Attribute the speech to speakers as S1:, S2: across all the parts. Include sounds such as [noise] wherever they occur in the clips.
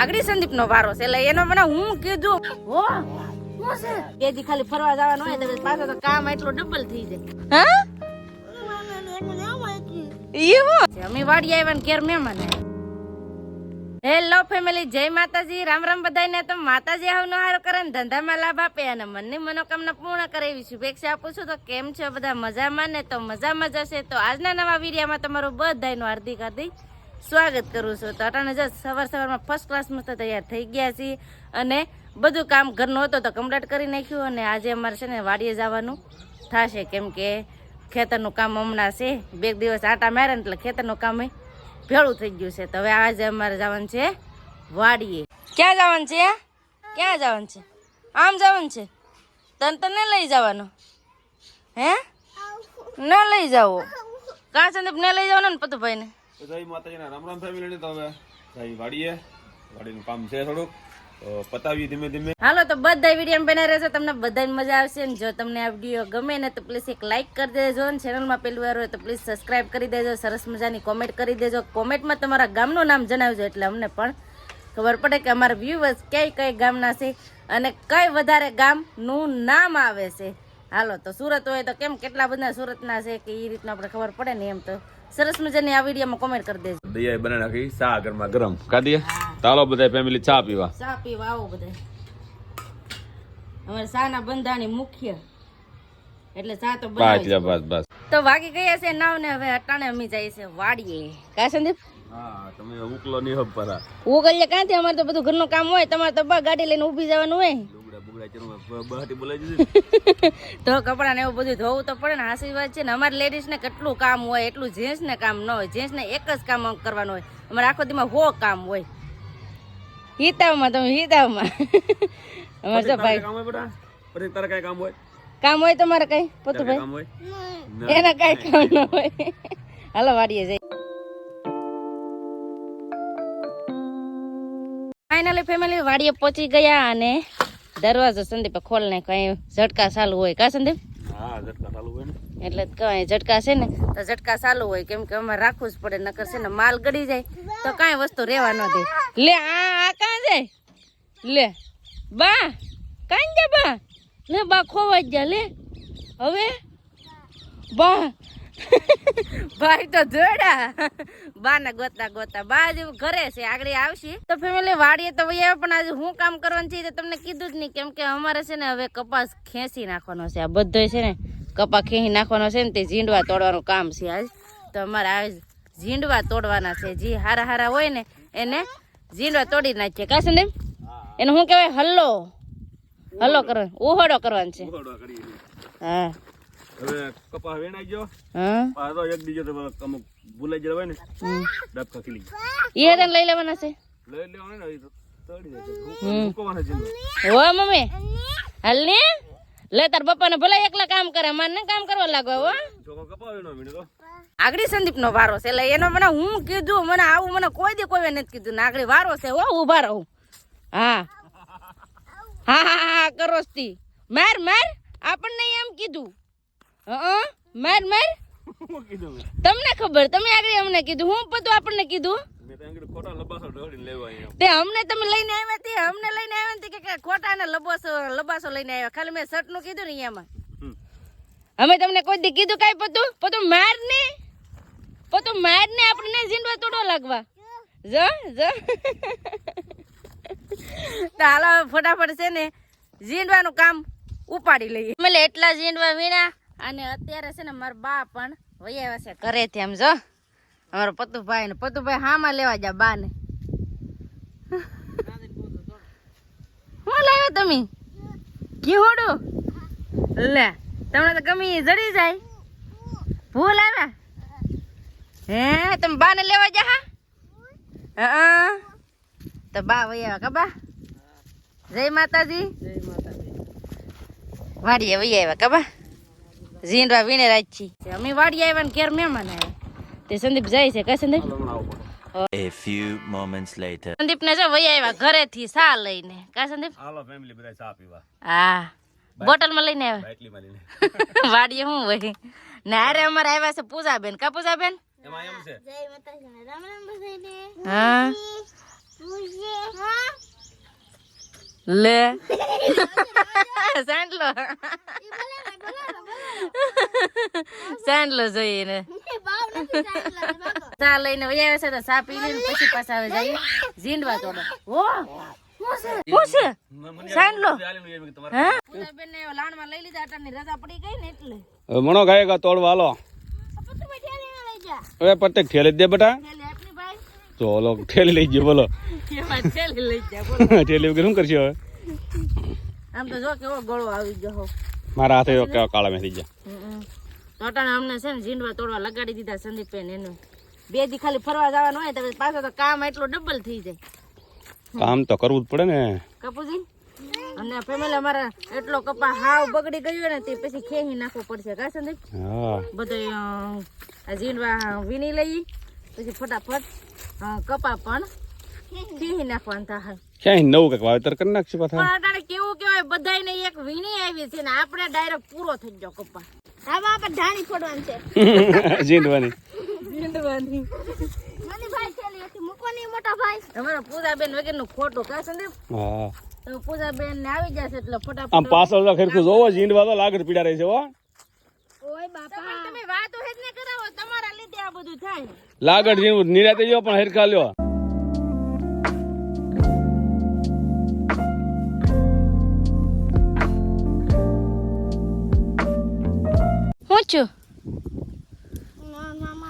S1: આગળ સંદીપ નો વારો છે. એટલે એનો મને હું કીધું હો શું છે? બે દી ખાલી ફરવા જવાનું હોય તો પાછો તો કામ એટલું ડબલ થઈ જાય. હા? એવું અમે વાડી આવ્યા ઘેર મહેમાન હેલો ફેમિલી જય માતાજી. રામ રામ બધાને તો માતાજી આવનો હારો કરે ને ધંધામાં લાભ આપે અને મનની મનોકામના પૂર્ણ કરે એવી શુભેચ્છા આપું છું. તો કેમ છો બધા? મજામાં ને? તો મજામાં જ હશે. તો આજના નવા વિડીયામાં તમારું બધાનું હાર્દિક હાર્દિક સ્વાગત કરું છું. તો અટાણે જ સવાર સવારમાં ફર્સ્ટ ક્લાસ મસ્ત તૈયાર થઈ ગયા છીએ અને બધું કામ ઘરનું હતું તો કમ્પ્લીટ કરી નાખ્યું અને આજે અમારે છે ને વાડીએ જવાનું થશે. કેમ કે ખેતરનું કામ હમણાં છે. બે દિવસ આટા મારે ને એટલે ખેતરનું કામ ભેળું થઈ ગયું છે. તો હવે આજે અમારે જવાનું છે વાડીએ. ક્યાં જવાનું છે? ક્યાં જવાનું છે? આમ જવાનું છે? તને તો ન લઈ જવાનું. હે? ન લઈ જાવો. કાં સંદીપ ને લઈ જવાનું ને પતુભાઈને?
S2: જય માતાજીના રામ રામ ફેમિલી ને તો હવે જઈ વાડીએ. વાડીનું કામ છે થોડુંક. પતાવી ધીમે ધીમે.
S1: હાલો, તો બધા વીડિયો બના રહેશે તમને બધાને મજા આવશે. ને જો તમને આ વીડિયો ગમે ને તો પ્લીઝ એક લાઇક કરી દેજો. ને ચેનલમાં પહેલી વાર હોય તો પ્લીઝ સબસ્ક્રાઇબ કરી દેજો. સરસ મજાની કોમેન્ટ કરી દેજો. કોમેન્ટમાં તમારા ગામનું નામ જણાવજો, એટલે અમને પણ ખબર પડે કે અમારા વ્યૂવર્સ કઈ કઈ ગામના છે અને કઈ વધારે ગામનું નામ આવે છે. હાલો, તો સુરત હોય તો કેમ કેટલા બધા સુરતના છે કે એ રીતના આપણે ખબર પડે ને એમ તો. સરસ મજાની આ વિડીયોમાં કોમેન્ટ કરી દેજો.
S2: દૈયા બનાવી નાખી ચા ગરમા. ગરમ કાઢીએ તાલો બધા ફેમિલી ચા પીવા.
S1: ચા પીવા આવો બધા અમારે સાના બંધાની મુખ્ય. એટલે ચા તો
S2: બસ બસ બસ.
S1: તો વાગી ગયા છે નાવ ને હવે અટાણે અમે જાય છે વાડીએ. કા સંદીપ?
S2: હા તમે ઉકલો નહીં હબ પરા.
S1: ઉગલ્યા ક્યાંથી? અમારે તો બધું ઘરનું કામ હોય તમારે તો બા ગાડી લઈને ઊભી જવાનું હોય. તો [laughs] કપડા ને એવું બધું ધોવું તો પડે ને આશીર્વાદ છે ને. અમારે લેડીઝ ને કેટલું કામ હોય એટલું જેન્ટ્સ ને કામ ન હોય. જેન્ટ્સ ને એક જ કામ કરવાનું હોય. અમારે આખો દીમાં હો કામ હોય. હિતાવમાં તમે હિતાવમાં. [laughs] અમારે તો ભાઈ.
S2: પછી તારે કઈ કામ હોય?
S1: કામ હોય તમારે કઈ? પોતું ભાઈ? એના કઈ કામ ન હોય. [laughs] હાલો વાડીએ જઈ ફાઇનલી ફેમિલી વાડીએ પહોંચી ગયા અને દરવાજો સંદીપ ખોલ નાખ્યો અહીં ઝટકા ચાલુ હોય. કા સંદીપ? એટલે કઈ ઝટકા છે ને તો ઝટકા ચાલુ હોય. કેમ કે અમારે રાખવું જ પડે નકર છે ને માલ ગળી જાય તો કાંઈ વસ્તુ રહેવા ન દે. લે આ આ કાં જાય લે બા કાં જા બા? લે બા ખોવાઈ જ જા લે. હવે? બા [laughs] ભાઈ તો જોડા બા ને ગોતા ગોતા. બા જ ઘરે છે આગળ આવશે. તો ફેમિલી વાડીએ તો ભાઈ પણ આજે હું કામ કરવાનું છે તમને કીધું જ નહીં. કેમ કે અમારે છે ને હવે કપાસ ખેંચી નાખવાનો છે. આ બધો છે ને કપા ખેંચી નાખવાનો છે ને તે ઝીંડવા તોડવાનું કામ છે આજ. તો અમારે આજ ઝીંડવા તોડવાના છે. જે હારા હારા હોય ને એને ઝીંડવા તોડી નાખીએ. કાશે ને એને શું કહેવાય? હલ્લો. હલ્લો કરવાનો. ઉહોડો કરવાનો છે. હા.
S2: હવે કપા વેણાઈ ગયો.
S1: હા?
S2: પાછો એક બીજો તો અમુક ભૂલાઈ ગયેલા હોય ને. ડબકા ખીલી
S1: એ તને લઈ લેવાના છે.
S2: લઈ લેવાના ને એ તો તળી જાય મૂકવાના છે
S1: હો મમ્મી. હાલ ને લે તાર પપ્પાને ભલે એકલા કામ કરે મારે ને કામ કરવા લાગો હો. આગળી સંદીપ નો વારો છે એટલે એનો મને હું કીધું મને આવું મને કોઈ દી કોઈ નથી કીધું. ને આગળ વારો છે હો ઊભા રહું. હા. હા હા હા કરો માર માર આપણને એમ કીધું. માર માર. તમને ખબર તમે આગળ અમને કીધું હું બધું આપણને કીધું.
S2: તો
S1: અમને તમે લઈને આવ્યા તે અમને લઈને આવ્યા તે કે ખોટા ને લબાસો લબાસો લઈને આવ્યા. ખાલી મેં શર્ટનું કીધું ને એમાં અમે તમને કોઈ દી કીધું કાંઈ પતું પતું માર ને? પતું માર ને આપણને જીંડવા તોડો લાગવા. જ જ. હાલો ફટાફટ છે ને જીંડવાનું કામ ઉપાડી લઈએ. એટલે એટલા જીંડવા વીણા અને અત્યારે છે ને મારા બા પણ વહી આવ્યા છે ઘરેથી આમ જો. અમારો પતુભાઈ ને. પતુભાઈ હામાં લેવા જા બા ને શું લાવ્યો તમે? ઘીહોડું લે તમને તો ગમી જડી જાય. ભૂલ આવ્યા હે તમે બા ને લેવા જા હા? હા તો બા વૈયા આવ્યા કા બા? જય માતાજી. વાડીએ વૈયા આવ્યા કા બા? ઝીંડવા વીણે રાખી અમે વાડી આવ્યા ને ઘેર મહેમાન આવ્યા. તે સંદીપ જાય છે કા સંદીપ?
S2: હાલો હમણાં આવો
S3: A few moments later.
S1: Sandeep ને જો વહી આવ્યા ઘરેથી સા લઈને. કા સંદીપ?
S2: હાલો ફેમિલી બધા સા પીવા.
S1: હા. બોટલમાં લઈને આવ્યા?
S2: બાટલીમાં લઈને. [laughs]
S1: વાડીએ હું હોય ને અરે અમારે આવ્યા છે પૂજાબેન. કા પૂજાબેન?
S2: એમાં એમ છે.
S1: હા. લે. [laughs] [laughs] સાંડલો. [laughs] સાંડલો જોઈએ ને. ચા લઈને વહી આવે છે તો ચા પી લઈને પછી પાછા આવે જઈએ. ઝીંડવા તોડો ઓ શું છે? સાંડલો? હા? બેન ને લાણમાં લઈ લીધા અટાણની રજા પડી ગઈ ને એટલે.
S2: હવે મણો ગાય તોડવા હાલો. હવે પ્રત્યેક ઠેલી દે બેટા.
S1: થેલી આપની ભાઈ?
S2: તો ઠેલી લઈ ગયો બોલો.
S1: એમાં લઈ જા બોલો. [laughs]
S2: ઠેલી વગર શું કરશે હવે?
S1: આમ તો જો કેવો ગળો આવી ગયો હો.
S2: મારા હાથે કેવા કાળા મેં થઈ ગયા.
S1: હમ. અમને છે ને ઝીંડવા તોડવા લગાડી દીધા સંદીપબેન એનું. બે દી ખાલી ફરવા જવાનું હોય તો પાછો તો કામ એટલું ડબલ થઈ જાય.
S2: કામ તો કરવું જ પડે ને.
S1: કપૂજી અને ફેમિલી અમારા એટલો કપા હાવ બગડી ગયો ને તે પછી ખેહી નાખવો પડશે. કા સંદીપ? બધો ઝીંડવા વીણી લઈ પછી ફટાફટ કપા પણ ખેહી નાખવાનું થાય
S2: ક્યાંય નવું કંઈક વાવેતર કરી નાખશું પાછા?
S1: અટાણે કેવું કેવાય એક વીણી આવી છે ને આપણે ડાયરેક્ટ પૂરો થઈ ગયો કપા.
S4: હવે આપણે ઢાણી ફોડવાનું છે. [laughs]
S2: જીંડવાની
S4: હતી મોટા ભાઈ.
S1: અમારા પૂજાબેન વગરનું ખોટું કા સંદીપ
S2: હા.
S1: તો પૂજાબેન ને આવી જશે એટલે
S2: આમ
S1: ફટાફટ
S2: પાછળ તો ખરખું જોવો જીંડવા તો લાગડ પીડા રહી છે હો.
S4: ઓય બાપા.
S1: તમે- વાતો હેજ ને કરાવો તમારા લીધે આ બધું થાય.
S2: લાગડ જીણવું નિરાતે જો પણ હરખા લ્યો.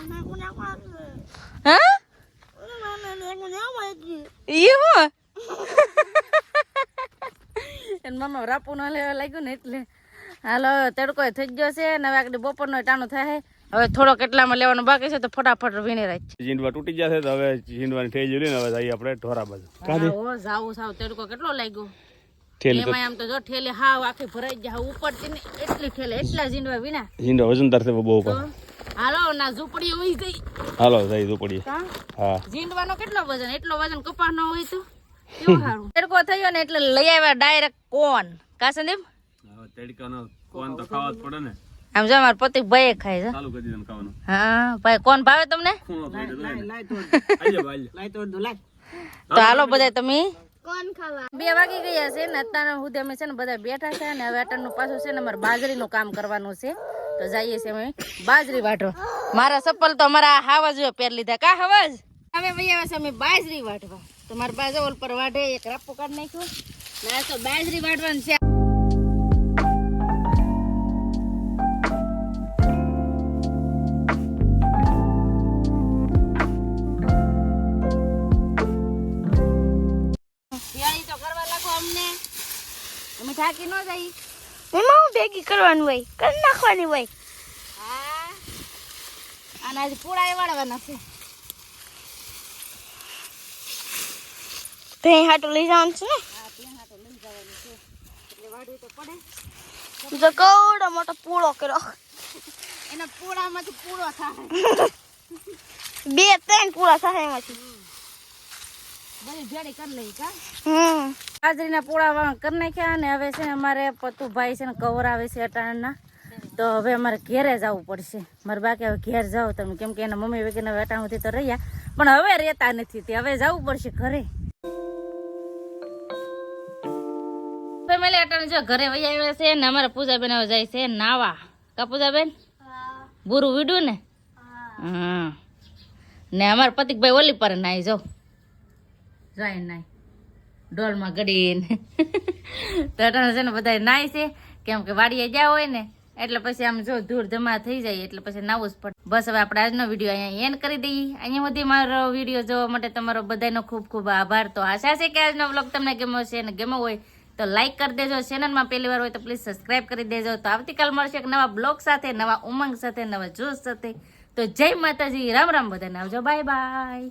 S4: ના કોના મળતી
S1: એવો એન મમ્મા રાપુ ન લેવા લાગ્યું ને એટલે. હાલો તડકો થઈ ગયો છે ને હવે આગળ બપોરનો ટાણું થાય. હવે થોડો કેટલામાં લેવાનો બાકી છે તો ફટાફટ વીણી રાખ
S2: જીંડવા તૂટી જશે તો હવે જીંડવાની થઈ જોઈ ને હવે જઈએ આપણે ઢોરા બાજુ.
S1: ઓ જાવું સાવ તડકો કેટલો લાગ્યો? એમાં આમ તો જો ઠેલી હાવ આખી ભરાઈ જાય ઉપરથી ને એટલી ઠેલે એટલા ઝીંડવા વિના
S2: જીંડવા વજનદાર છે બહુ
S1: તો હાલો ના ઝૂંપડી હોય ગઈ.
S2: હાલો જઈ ઝૂંપડીએ હા.
S1: ઝીંડવાનો કેટલો વજન? એટલો વજન કપાસ નો હોય તો? કેવું સારું તડકો થયો ને એટલે લઈ આવ્યા ડાયરેક્ટ કોન. કા
S2: તડકાનો કોણ તો ખાવા જ પડે ને.
S1: આમ જો મારા પતિ ભાઈ ખાય છે.
S2: ચાલુ કરી દીધું ખાવાનું.
S1: હા ભાઈ કોણ ભાવે તમને? તો હાલો બધા તમે.
S4: કોણ ખાવા?
S1: બે વાગી ગયા છે ને અત્યારે સુધી અમે છે ને બધા બેઠા છે ને હવે અટાણનું પાછું છે ને અમારે બાજરીનું કામ કરવાનું છે. તો જઈએ છીએ અમે બાજરી વાટવા મારા ચપ્પલ તો અમારા હાવજ પહેર લીધા. કા હવાજ હવે ભાઈ આવે છે અમે બાજરી વાટવા તો મારા બાજુ ઓલ પર વાઢે એક રાપો કાઢ નાખ્યું. ને તો બાજરી વાટવાનું છે. અમને. અમે થાકી ન જઈ
S4: એમાં હું ભેગી કરવાનું હોય? કરી નાખવાની હોય?
S1: હા. અને આજે પૂળા વાળવાના છે.
S4: તો અહીં હાટું લઈ જવાનું છે ને? જો કવડો મોટો પૂળો કર્યો.
S1: એના પૂળામાંથી પૂળો થાય.
S4: બે ત્રણ પૂળા થાય એમાંથી
S1: બધી ભેડી કરી લઈ કા
S4: હમ
S1: બાજરીના પૂળા કરી નાખ્યા અને હવે છે અમારે પતુભાઈ છે ને કવર આવે છે અટાણના. તો હવે અમારે ઘેરે જવું પડશે. મારે બાકી હવે ઘેર જાઓ તમે કેમ કે એના મમ્મી વગેરે હવે અટાણુંથી તો રહ્યા. પણ હવે રહેતા નથી તે. હવે જવું પડશે ઘરે. ફેમિલી અટાણે જો ઘરે વહી આવ્યા છે ને અમારા પૂજાબેન હવે જાય છે નાવા. કા પૂજાબેન? બુરું વીડું ને હા ને અમારા પતિકભાઈ ઓલી પર નાઈ જાઓ. જાય નહીં ડોલમાં ગડીને. તો અટાણે છે ને બધા નાય છે. કેમ કે વાડીએ ગયા હોય ને, એટલે પછી આમ જો ધૂળ જમા થઈ જાય, એટલે પછી નાવું જ પડે. બસ હવે આપણે આજનો વીડિયો અહીંયા એન્ડ કરી દઈએ. અહીંયા સુધી મારો વીડિયો જોવા માટે તમારો બધાનો ખૂબ ખૂબ આભાર. તો આશા છે કે આજનો વ્લોગ તમને ગમ્યો છે અને ગમ્યો હોય તો લાઇક કરી દેજો. ચેનલમાં પહેલી વાર હોય તો પ્લીઝ સબસ્ક્રાઇબ કરી દેજો. તો આવતીકાલ મળશે એક નવા બ્લોગ સાથે, નવા ઉમંગ સાથે, નવા જોશ સાથે. તો જય માતાજી. રામ રામ બધાને આવજો. Bye bye